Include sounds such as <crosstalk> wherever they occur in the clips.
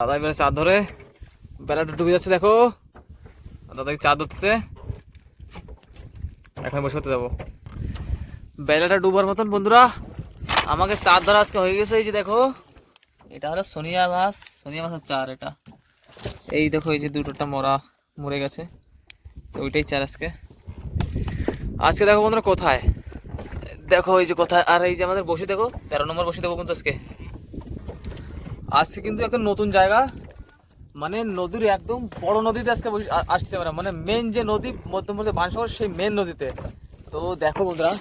দাদা এবারে চার ধরে বেলাটা ডুবে যাচ্ছে দেখো। দাদাকে চাঁদ ধরছে এখন বসে করতে যাব। বেলাটা ডুবার মতন, বন্ধুরা। আমাকে চার ধরা আজকে হয়ে গেছে, এই যে দেখো। এটা হলো সোনিয়া মাছ, সোনিয়া মাছের চার এটা। এই দেখো, এই যে দুটোটা মরা, মরে গেছে। তো ওইটাই চার আজকে। আজকে দেখো বন্ধুরা কোথায়? দেখো এই যে কোথায়। আর এই যে আমাদের বসে দেখো, তেরো নম্বর বসে দেবো কিন্তু আজকে। আজকে কিন্তু একটা নতুন জায়গা। মানে নদীর একদম বড় নদীতে আজকে আসছি আমরা। মানে মেন যে নদী মধ্যমধ্যে বাঁশগর সেই মেন নদীতে। তো দেখো বন্ধুরা,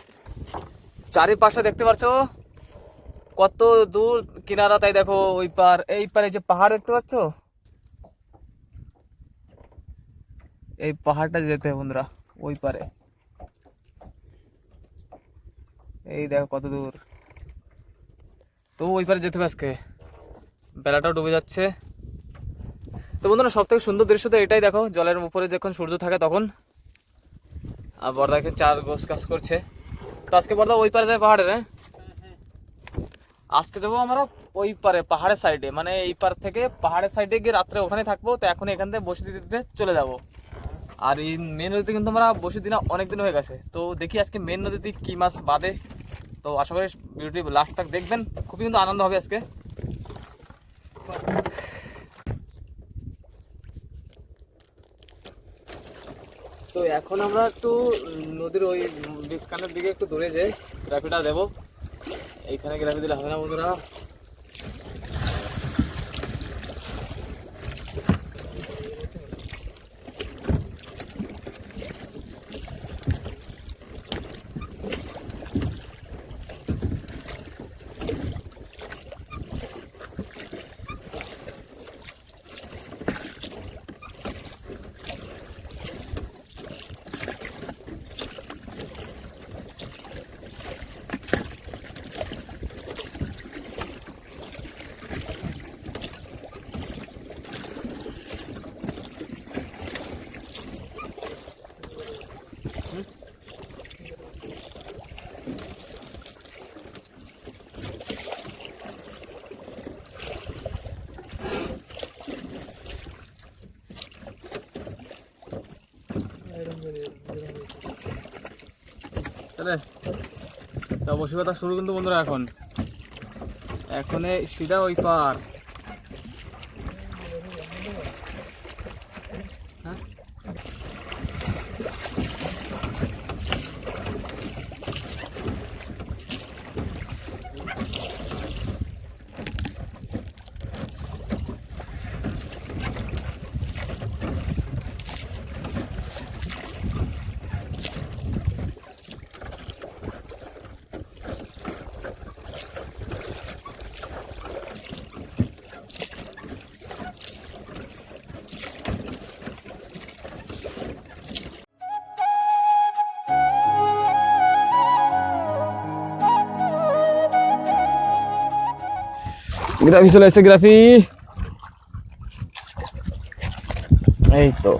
চারিপাশটা দেখতে পাচ্ছ? কত দূর কিনারা, তাই দেখো ওই পার এই পারে যে পাহাড় দেখতে পাচ্ছ? এই পাহাড়টা যেতে বন্ধুরা, ওই পারে। এই দেখো কত দূর। তো ওই পারে যেতে হবে আজকে। বেলাটাও ডুবে যাচ্ছে। তো বন্ধুরা সব থেকে সুন্দর দৃশ্য তো এটাই দেখো, জলের উপরে যখন সূর্য থাকে তখন। আর বর্দাকে চার গোস কাজ করছে। তো আজকে বর্দা ওই পারে যায় পাহাড়ে হ্যাঁ? আজকে যাব আমরা ওই পারে, পাহাড়ের সাইডে মানে এই পার থেকে পাহাড়ের সাইডে গিয়ে রাত্রে ওখানে থাকব, তো এখন এখান থেকে বসে দিতে দিতে চলে যাব। আর এই মেন নদীতে কিন্তু আমরা বসে দিন অনেক দিন হয়ে গেছে। তো দেখি আজকে মেন নদীতে কি মাছ বাদে তো আশা করি ভিডিওটি লাস্ট তক দেখবেন। খুবই কিন্তু আনন্দ হবে আজকে। তো এখন আমরা একটু নদীর ওই ডিসকানের দিকে একটু দূরে যাই গ্রাফিটা দেবো। এইখানে গ্রাফি দিলে হবে না বন্ধুরা। তাহলে তো বসে কথা শুরু কিন্তু বন্ধুরা এখন। এখন সিধা ওই পার। গ্রাফি চলে এসেছে গ্রাফি। এই তো।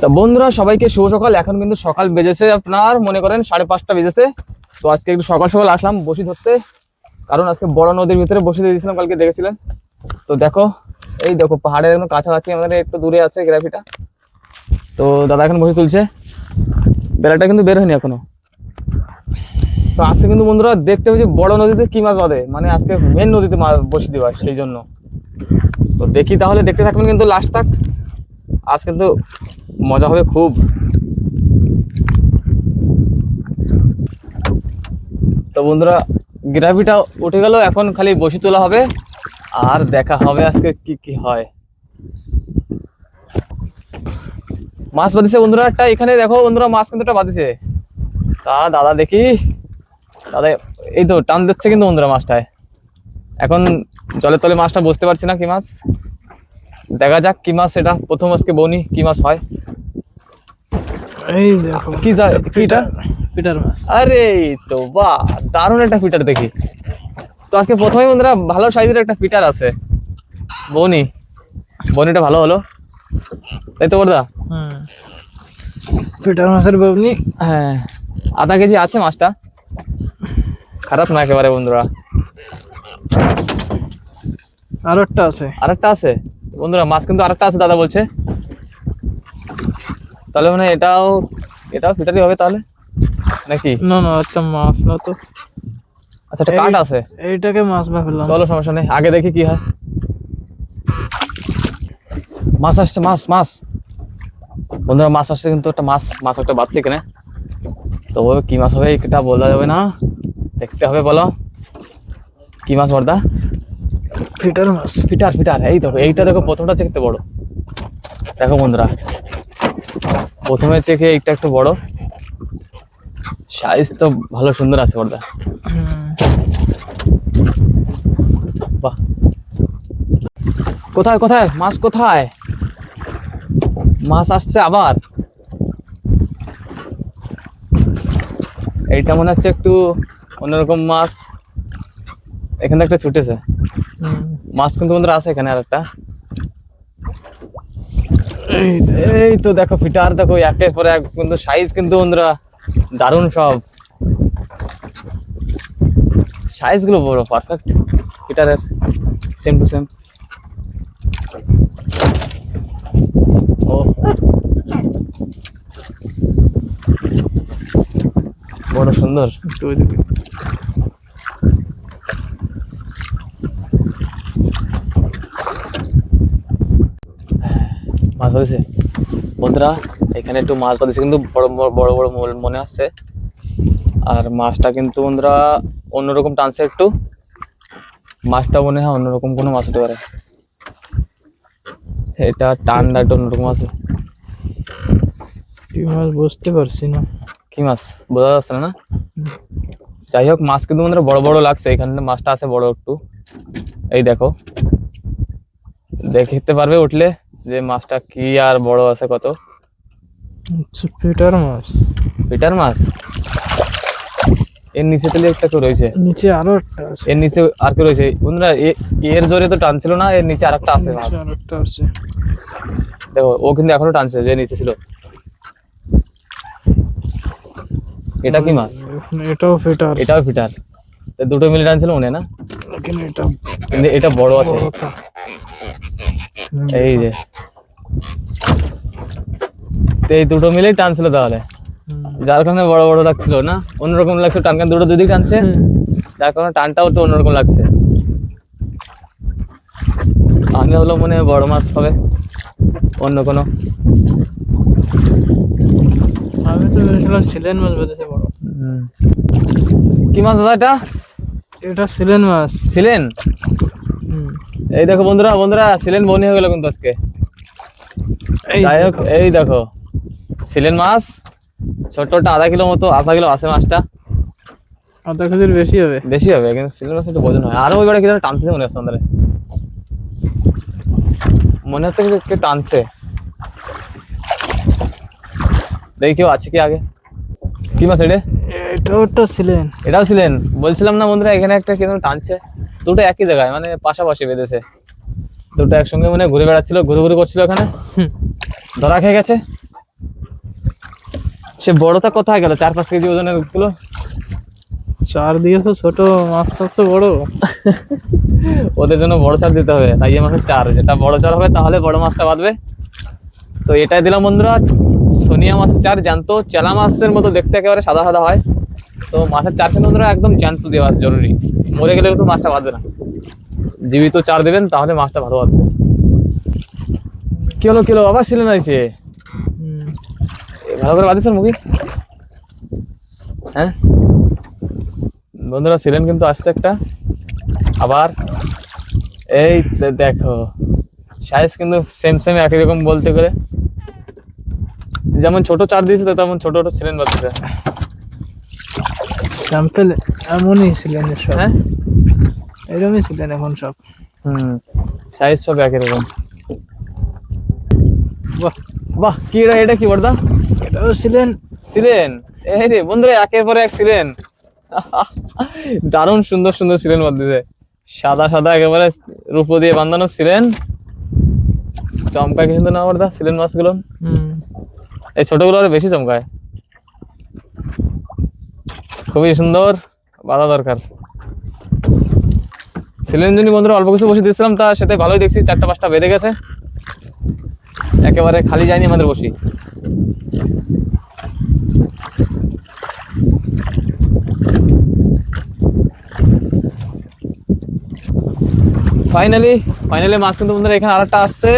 তা বন্ধুরা, সবাইকে শুভ সকাল। এখন কিন্তু সকাল বেজেছে আপনার, মনে করেন সাড়ে পাঁচটা বেজেছে। তো আজকে একটু সকাল সকাল আসলাম বসি ধরতে। কারণ আজকে বড় নদীর ভিতরে বসে দিয়ে দিয়েছিলাম, কালকে দেখেছিলেন। তো দেখো, এই দেখো, পাহাড়ের একদম কাছাকাছি আমাদের একটু দূরে আছে গ্রাফিটা। তো দাদা এখন বসে তুলছে। বেলাটা কিন্তু বের হয়নি এখনও। তো আজকে কিন্তু বন্ধুরা দেখতে যে বড় নদীতে কি মাছ বাঁধে? মানে আজকে মেন নদীতে মাছ বসে দেওয়া সেই জন্য। তো দেখি তাহলে, দেখতে থাকবেন কিন্তু লাস্ট তাক আজ কিন্তু মজা হবে খুব। তো বন্ধুরা, গ্রাভিটা উঠে গেল, এখন খালি বসি তোলা হবে। আর দেখা হবে আজকে কি কি হয়। মাছ বাঁধিছে বন্ধুরা একটা, এখানে দেখো বন্ধুরা মাছ কিন্তু একটা বাঁধিছে। তা দাদা দেখি। দাদা এই তো টান দিচ্ছে কিন্তু বন্ধুরা মাছটায়। এখন জলের তলে মাছটা বুঝতে পারছি না কি মাছ? দেখা যাক কি মাছ এটা। প্রথম আজকে বনি কি মাছ হয়? এই দেখো কি যা কিটা পিটার মাছ। আরে তো বাহ দারুণ একটা ফিটার দেখি। তো আজকে প্রথমেই বন্ধুরা ভালো সাইজের একটা ফিটার আছে। বনি বনিটা ভালো হলো। তাই তো হুম। পিটার মাছের ববনি। হ্যাঁ আধা কেজি আছে মাছটা। খারাপ না একেবারে বন্ধুরা। আর একটা আছে। আরেকটা আছে? বন্ধুরা মাছ কিন্তু আরেকটা আছে দাদা বলছে। তাহলে মানে এটাও এটাও ফিটারই হবে তাহলে? নাকি? না না একটা মাছ না তো। আচ্ছা একটা কাঠ আছে। এইটাকে মাছ ভাবলাম। চলো সমস্যা নেই। আগে দেখি কি হয়। মাছ আসছে মাছ মাছ। বন্ধুরা মাছ আসছে কিন্তু একটা মাছ মাছ একটা বাচ্চা এখানে। তো কি মাছ হবে? এটা বলা যাবে না দেখতে হবে বলো। কি মাছ বর্দা? ফিটার মাছ। ফিটার ফিটার এই দেখো এইটা দেখো প্রথমটা চেখতে বড়। দেখো বন্ধুরা প্রথমে চেখে এইটা একটু বড়। সাইজ তো ভালো সুন্দর আছে বর্দা। বাহ। কোথায় কোথায়? মাছ কোথায়? মাছ আসছে আবার। এইটা মনে হচ্ছে একটু অন্যরকম মাছ। এখানে একটা ছুটেছে মাছ কিন্তু বন্ধুরা আছে এখানে আর একটা এই তো দেখো ফিটার দেখো একের পরে এক কিন্তু সাইজ কিন্তু বন্ধুরা দারুণ সব। সাইজগুলো বড় পারফেক্ট ফিটারের সেম টু সেম ও। বড় সুন্দর। মাছ ধরেছে। বন্ধুরা এখানে একটু মাছ ধরেছে কিন্তু বড় বড় বড় বড় মনে হচ্ছে আর মাছটা কিন্তু বন্ধুরা অন্যরকম টানছে একটু। মাছটা মনে হয় অন্যরকম কোনো মাছ হতে পারে। এটা টানটা একটু অন্যরকম আছে। কি মাছ বুঝতে পারছি না। কি মাছ? বোঝা যাচ্ছে না যাই হোক মাছ কিন্তু বন্ধুরা বড় বড় লাগছে এখানে মাছটা আছে বড় একটু। এই দেখো দেখতে পারবে উঠলে যে মাছটা কি আর বড় আছে কত। আচ্ছা, ফিটার মাছ। পিটার মাছ? এর নিচে তাহলে একটা রয়েছে? নিচে আরও একটা আছে। এর নিচে আর কেউ রয়েছে? বন্ধুরা এর জোরে তো টানছিল না এর নিচে আরেকটা আছে মাছ। নিচে একটা আছে। দেখো ও কিন্তু এখনও টানছে যে নিচে ছিল। এটা কি মাছ? এটাও ফিটার এটাও ফিটার তো দুটো মিলে টানছিল মনে না? এটা কিন্তু এটা বড় আছে। এই যে। এই দুটো মিলেই টানছিল তাহলে। যার কারণে বড় বড় লাগছিল না? অন্যরকম লাগছে টান কান দুটো দুদিক টানছে। যার কারণে টানটাও একটু অন্যরকম লাগছে। আমি হলো মনে হয় বড় মাছ হবে। অন্য কোনো। আমি তো ভেবেছিলাম সিলেন মাছ বেঁধেছে বড়। কি মাছ দাদা এটা? এটা সিলেন মাছ। হুম। এই দেখো বন্ধুরা বন্ধুরা ছিলেন বনি হয়ে গেল কিন্তু আজকে। এই যাই হোক এই দেখো ছিলেন মাছ ছোটটা আধা কিলো মতো আধা কিলো আছে মাছটা। আধা কেজির বেশি হবে। বেশি হবে কিন্তু সিলেন মাছ একটু ওজন হয়। আরও ওইবারে কীরকম টানতেছে মনে হচ্ছে আমাদের। মনে হচ্ছে কি কে টানছে। দেখি কেউ আছে কি আগে? কি মাছ এটা? একটা সিলেন। এটাও ছিলেন বলছিলাম না বন্ধুরা এখানে একটা কেন টানছে? দুটো একই জায়গায় মানে পাশাপাশি বেঁধেছে। দুটো একসঙ্গে মানে ঘুরে বেড়াচ্ছিল ঘুরে ঘুরে করছিল ওখানে। ধরা খেয়ে গেছে। সে বড়টা কোথায় গেল? চার পাঁচ কেজি ওজনেরগুলো? চার দিয়েছ ছোট মাছ চাচ্ছ বড়। ওদের জন্য বড় চার দিতে হবে তাই আমাকে চার। যেটা বড় চার হবে তাহলে বড় মাছটা বাঁধবে। তো এটাই দিলাম বন্ধুরা। সোনিয়া মাছের চার জ্যান্ত, চেলা মাছের মতো দেখতে একেবারে সাদা সাদা হয়। তো মাছের চার কিন্তু একদম জ্যান্ত দেওয়া জরুরি। মরে গেলে কিন্তু মাছটা বাঁধবে না। জীবিত চার দেবেন, তাহলে মাছটা ভালো বাঁধবে। কি হলো কি হলো? আবার ছিলেন আইছে। ভালো করে বাঁধিয়েছেন মুখি। হ্যাঁ? বন্ধুরা, সিলেন কিন্তু আসছে একটা। আবার, এই দেখো সাইজ কিন্তু সেম সেম একই রকম বলতে গেলে। যেমন ছোট চার দিয়েছিল তেমন ছোট ছোট সিলেন বাঁধছে স্যাম্পেল এমনই ছিলেন সব। হ্যাঁ? এরকমই ছিলেন এখন সব। হুম সাইজ সব একই রকম। বাহ। বাহ কি এটা এটা কি বর্দা এটাও ছিলেন সিলেন এই রে বন্ধুরা একের পরে এক সিলেন <laughs> দারুণ সুন্দর সুন্দর সিলেন বাঁধতেছে। সাদা সাদা একেবারে রূপো দিয়ে বান্ধানো সিলেন চমকায় কিন্তু না বর্দা সিলেন মাছগুলো হুম। এই ছোটগুলো আরও বেশি চমকায়। খুবই সুন্দর, বাধা দরকার। সিলিন্ডার বন্ধুরা অল্প কিছু বসে দিয়েছিলাম, তা সেটা ভালোই দেখছি, চারটা পাঁচটা বেঁধে গেছে। একেবারে খালি যায়নি আমাদের বসি। ফাইনালি ফাইনালি মাছ কিন্তু বন্ধুরা এখানে আরেকটা আসছে।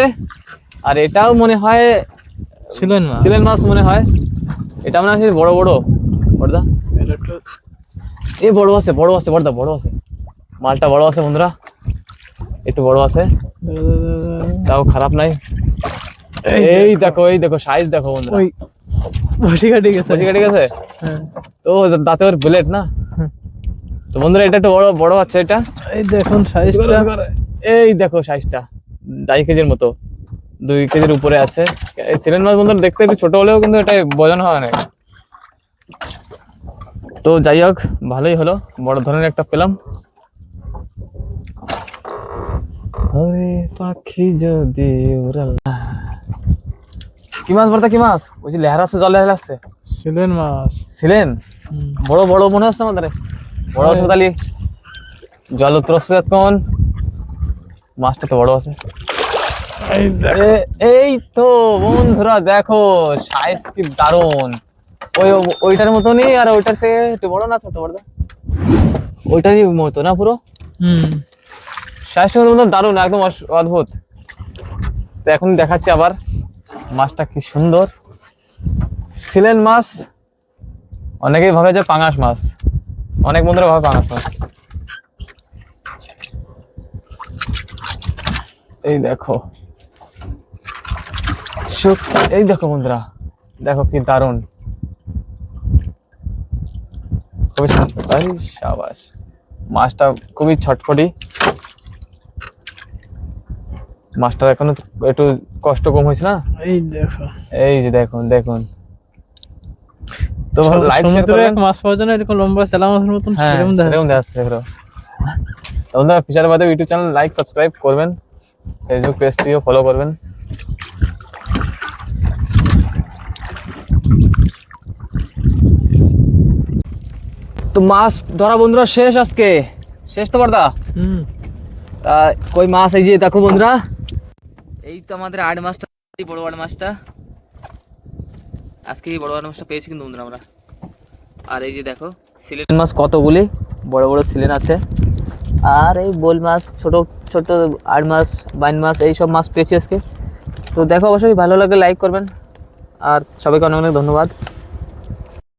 আর এটাও মনে হয় ছিলেন না সিলেন মাছ মনে হয়। এটা মনে হয় বড় বড়। বড়দা। এই বড় আছে বড় আছে বড়দা বড় আছে। মালটা বড় আছে বন্ধুরা। একটু বড় আছে। তাও খারাপ নাই। এই দেখো এই দেখো সাইজ দেখো বন্ধুরা। বসে কাটে গেছে। বসে কেটে গেছে? হ্যাঁ। তো দাঁতে ওর ব্লেড না? তো বন্ধুরা এটা একটু বড় বড় আছে এটা। এই দেখুন সাইজটা এই দেখো সাইজটা আড়াই কেজির মতো। দুই কেজির উপরে আছে। সিলেন মাছ বন্ধুরা দেখতে একটু ছোট হলেও কিন্তু এটা বজন হয় না তো যাই হোক ভালোই হলো। বড় ধরনের একটা পেলাম। আরে পাখি যদি কি মাছ বলতে কি মাছ? ওই যে লেহার আছে জল লেহার আসছে ছিলেন মাছ। হুম। বড় বড় মনে হচ্ছে আমাদের। বড় আছে তাহলে। জল উত্তরছে এখন। মাছটা তো বড় আছে। এই তো বন্ধুরা দেখো সাইজ কি দারুণ ওই ওইটার মতনই আর ওইটার থেকে একটু বড় না ছোট বড়? ওইটারই মতো না পুরো? হুম। সাইজটা কিন্তু দারুণ একদম অদ্ভুত। তো এখন দেখাচ্ছি আবার মাছটা কি সুন্দর। সিলেন মাছ অনেকেই ভাবে যে পাঙাশ মাছ। অনেক বন্ধুরা ভাবে পাঙাশ মাছ। এই দেখো। শুক- এই দেখো বন্ধুরা দেখো কি দারুণ খুবই এই সাবাস। মাছটা খুবই ছটফটি। মাছটার এখনও একটু কষ্ট কম হয়েছে না? এই দেখো। এই যে দেখুন দেখুন। তো লাইক শেয়ার এক মাছ পাওয়া যায় না এরকম লম্বা চেলা মাছের মতন হ্যাঁ সেরকম দেখা সেরকম যাচ্ছে। দেখা। তোমরা ফিচার বাদে ইউটিউব চ্যানেল লাইক সাবস্ক্রাইব করবেন। ফেসবুক পেজটিও ফলো করবেন। তো মাছ ধরা বন্ধুরা শেষ আজকে। শেষ তো বর্দা হুম। তা কই মাছ এই যে দেখো বন্ধুরা। এই তো আমাদের আট মাছটা বড় বড় মাছটা। আজকে এই বড় বড় মাছটা পেয়েছি কিন্তু বন্ধুরা আমরা। আর এই যে দেখো সিলেট মাছ কতগুলি? বড় বড় সিলেন আছে। আর এই বোল মাছ ছোট ছোট আট মাছ বাইন মাছ এই সব মাছ পেয়েছি আজকে। তো দেখো অবশ্যই ভালো লাগে লাইক করবেন। আর সবাইকে অনেক অনেক ধন্যবাদ।